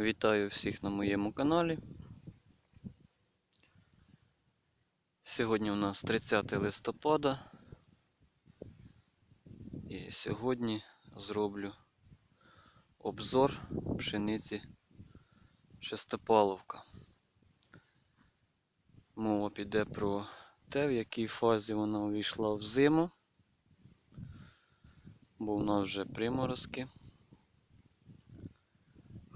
Вітаю всіх на моєму каналі. Сьогодні у нас 30 листопада. І сьогодні зроблю обзор пшениці шестопаловка. Мова піде про те, в якій фазі вона увійшла в зиму, бо в нас вже приморозки.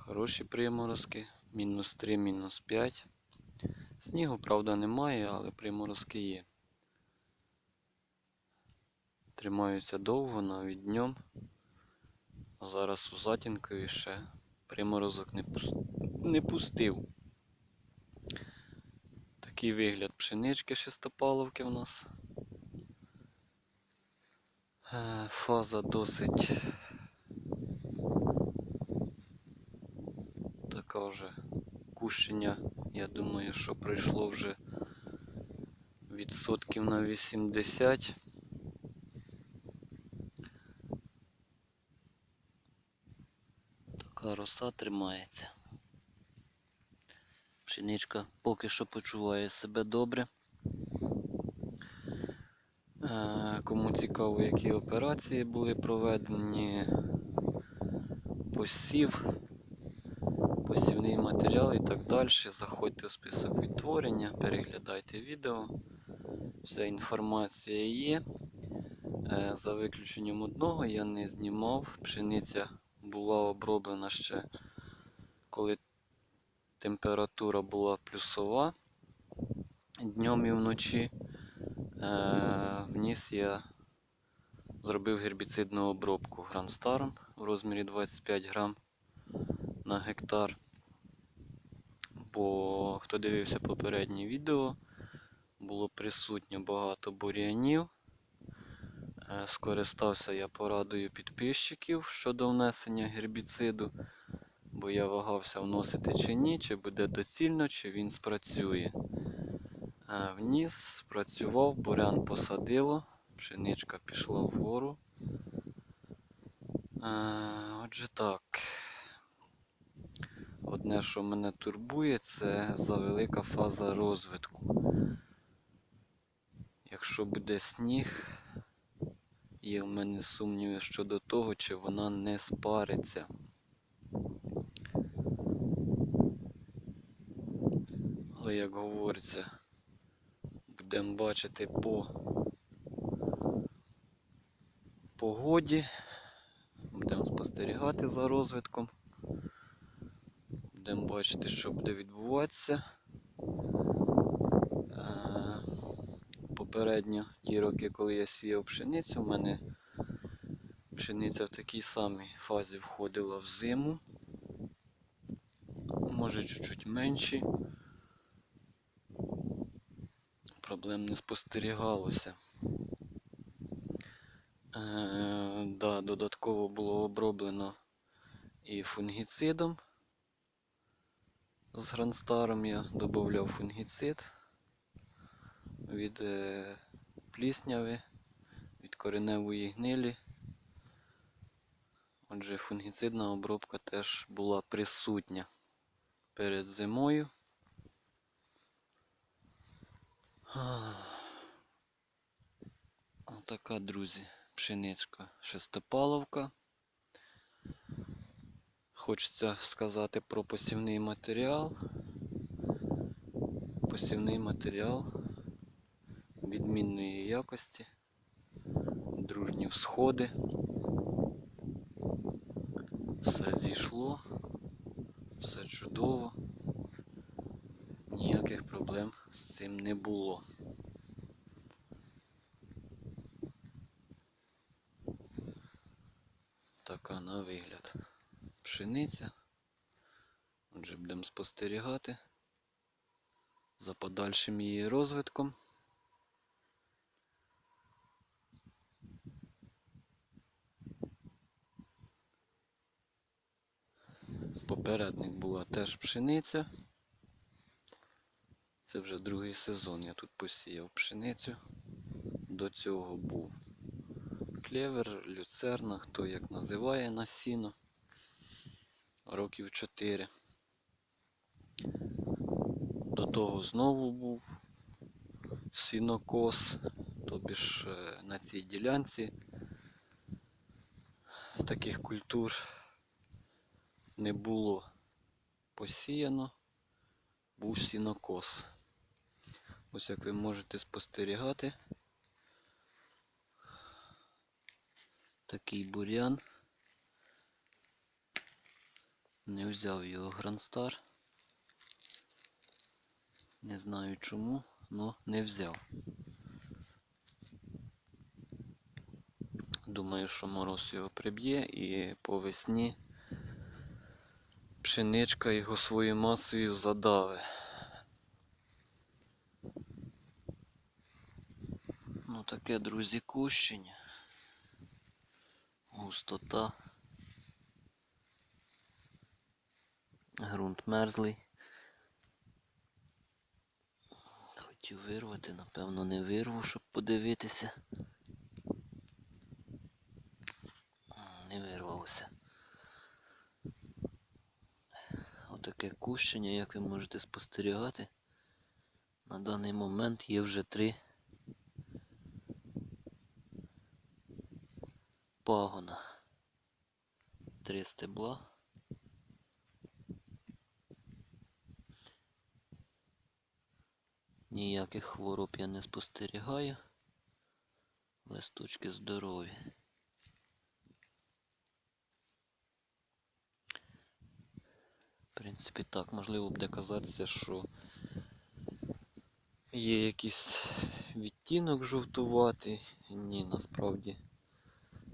Хороші приморозки, мінус 3, мінус 5. Снігу, правда, немає, але приморозки є. Тримаються довго, навіть днем. А зараз у затінкові ще приморозок не, не пустив. Такий вигляд пшенички шестопаловки в нас. Е, Фаза досить така вже кущення, я думаю, що пройшло вже відсотків на 80. Така роса тримається. Пшеничка поки що почуває себе добре. Е, Кому цікаво, які операції були проведені, посів, посівний матеріал і так далі. Заходьте в список відтворення, переглядайте відео. Вся інформація є. Е, За виключенням одного я не знімав. Пшениця була оброблена ще коли температура була плюсова. Днем і вночі е, вніс я зробив гербіцидну обробку гранстаром в розмірі 25 грам на гектар. Бо хто дивився попереднє відео, було присутньо багато бур'янів. Е, Скористався я порадою підписчиків щодо внесення гербіциду, бо я вагався вносити чи ні, чи буде доцільно, чи він спрацює. Е, Вніс, спрацював, бурян посадило, пшеничка пішла вгору. Е, Отже так. Одне, що мене турбує, це завелика фаза розвитку. Якщо буде сніг, є в мене сумніви щодо того, чи вона не спариться. Але як говориться, будемо бачити по погоді, будемо спостерігати за розвитком. Будемо бачити, що буде відбуватися. Е, Попередньо, ті роки, коли я сіяв пшеницю, у мене пшениця в такій самій фазі входила в зиму. Може чуть-чуть менші. Проблем не спостерігалося. Е, да, додатково було оброблено і фунгіцидом. З гранстаром я додавав фунгіцид від е, плісняви, від кореневої гнилі. Отже, фунгіцидна обробка теж була присутня перед зимою. Отака, друзі, пшеничка шестипаловка. Хочеться сказати про посівний матеріал. Посівний матеріал відмінної якості, дружні всходи. Все зійшло, все чудово, ніяких проблем з цим не було. Така на вигляд пшениця. Отже, будемо спостерігати за подальшим її розвитком. Попередник була теж пшениця. Це вже другий сезон. Я тут посіяв пшеницю. До цього був клевер, люцерна, хто як називає на сіно. Років 4. До того знову був сінокос, тобі ж е, на цій ділянці таких культур не було посіяно, був сінокос. Ось як ви можете спостерігати, такий бур'ян. Не взяв його Грандстар. Не знаю чому, але не взяв. Думаю, що мороз його приб'є і по весні пшеничка його своєю масою задаве. Ну таке, друзі, кущення. Густота. Грунт мерзлий. Хотів вирвати, напевно, не вирву, щоб подивитися. Не вирвалося. Отаке кущення, як ви можете спостерігати. На даний момент є вже три пагона. Три стебла. Ніяких хвороб я не спостерігаю. Листочки здорові. В принципі, так, можливо буде казатися, що є якийсь відтінок жовтуватий. Ні, насправді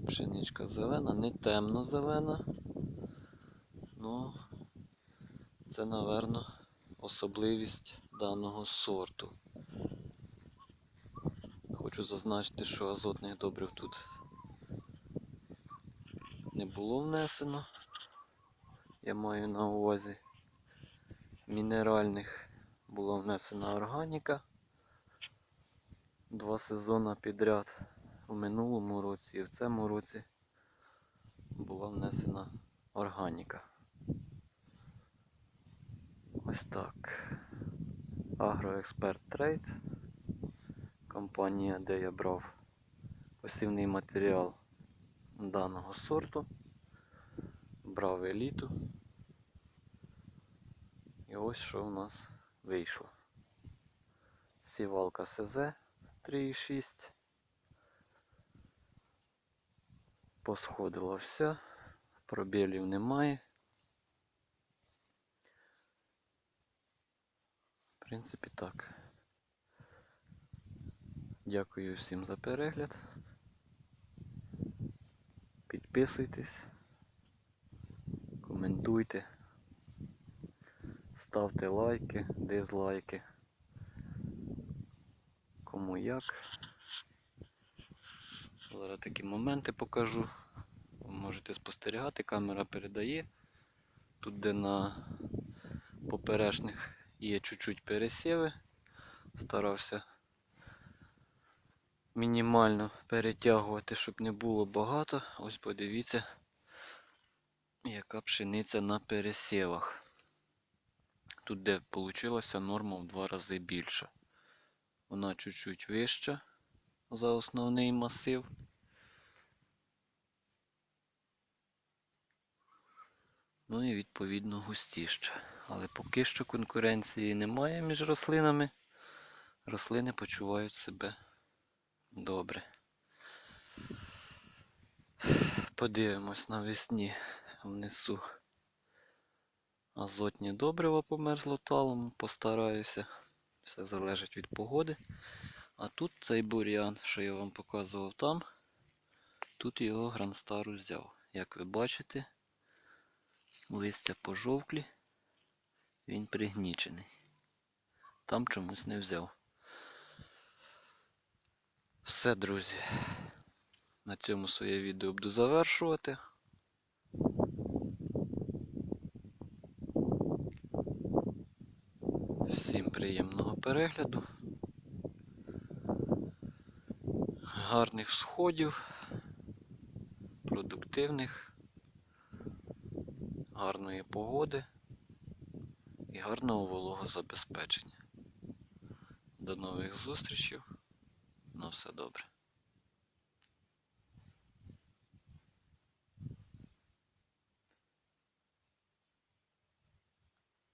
пшеничка зелена, не темно-зелена. Ну, це, напевно, особливість даного сорту. Хочу зазначити, що азотних добрив тут не було внесено. Я маю на увазі мінеральних була внесена органіка. Два сезони підряд у минулому році і в цьому році була внесена органіка. Ось так. Агроексперт Трейд. Компанія, де я брав посівний матеріал даного сорту. Брав еліту. І ось що в нас вийшло. Сівалка СЗ 3,6. Посходила вся, пробілів немає. Принципі, так. Дякую всім за перегляд. Підписуйтесь, коментуйте, ставте лайки, дизлайки. Кому як. Зараз такі моменти покажу. Можете спостерігати, камера передає. Тут, де на поперечних є чуть-чуть пересіви, старався мінімально перетягувати, щоб не було багато. Ось подивіться, яка пшениця на пересівах. Тут, де вийшла норма в два рази більша. Вона чуть-чуть вища за основний масив. Ну і відповідно густіше. Але поки що конкуренції немає між рослинами. Рослини почувають себе добре. Подивимось навесні внесу азотні добрива по мерзлоталому, постараюся. Все залежить від погоди. А тут цей бур'ян, що я вам показував там, тут його гранстар взяв. Як ви бачите, листя пожовклі, він пригнічений. Там чомусь не взяв. Все, друзі. На цьому своє відео буду завершувати. Всім приємного перегляду. Гарних сходів, продуктивних, гарної погоди і гарного вологозабезпечення. До нових зустрічей. На все добре.